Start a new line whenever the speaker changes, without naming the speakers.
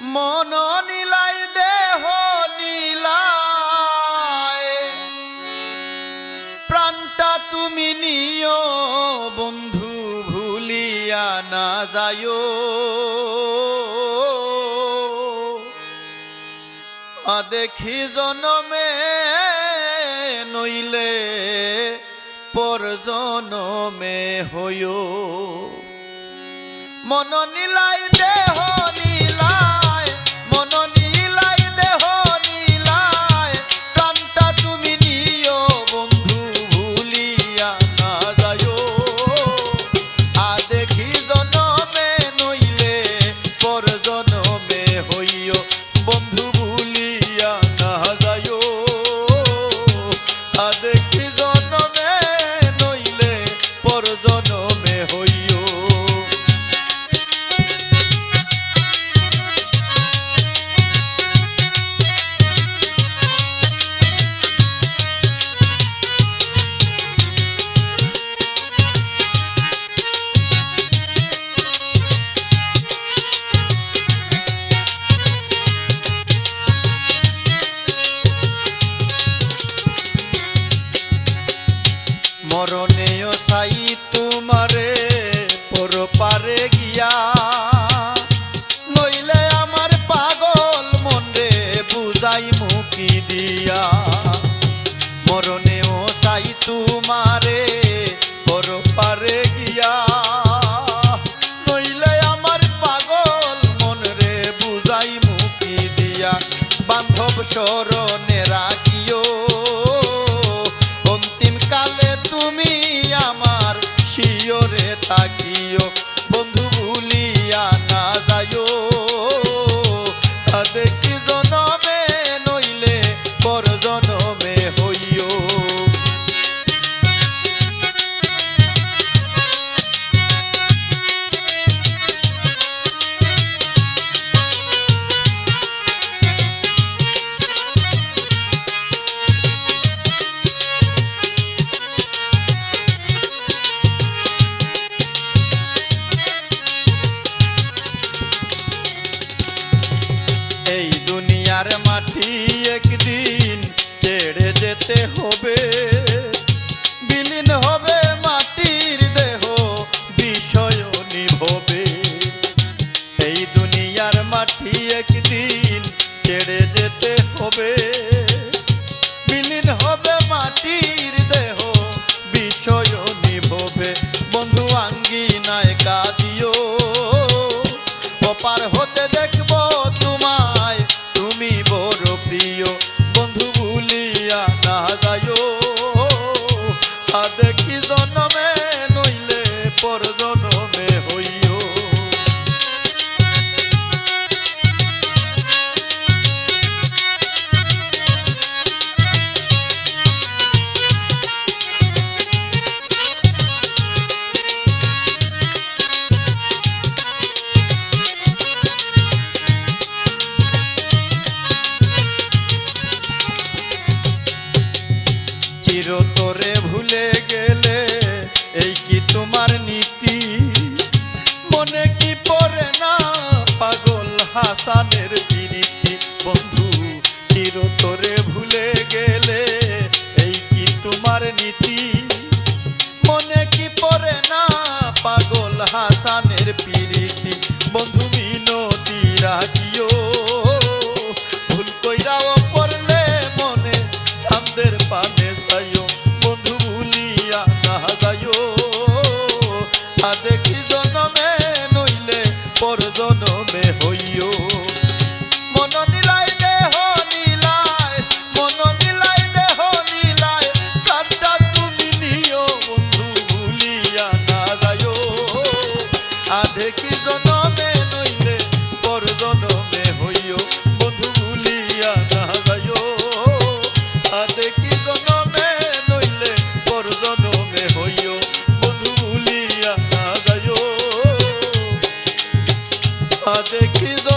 মন নীলাই, দেহ নীলায় প্রাণটা তুমি নিও, বন্ধু, ভুলিয়া না যায় দেখি জনমে নইলে পর জনমে হইও। মন নীলাই, দেহ বন্ধু মরণেও সাই তোমারে পর পারে গিয়া মাটি একদিন ছেড়ে যেতে হবে। বিলীন হবে মাটির দেহ বিষয় নিভবে। এই দুনিয়ার মাটি একদিন ছেড়ে যেতে হবে। বিলীন হবে মাটির দেহ বিষয় নিভবে। বন্ধু আঙ্গিনায় কাঁদিও। অপার হতে ভুলিয়া না চিরতরে ভুলে গেলে, এই কি তোমার নীতি? মনে কি পড়ে না পাগল হাসানের পিরিতি? বন্ধু চিরতরে ভুলে গেলে, এই কি তোমার নীতি? মনে কি পড়ে না দেখি জন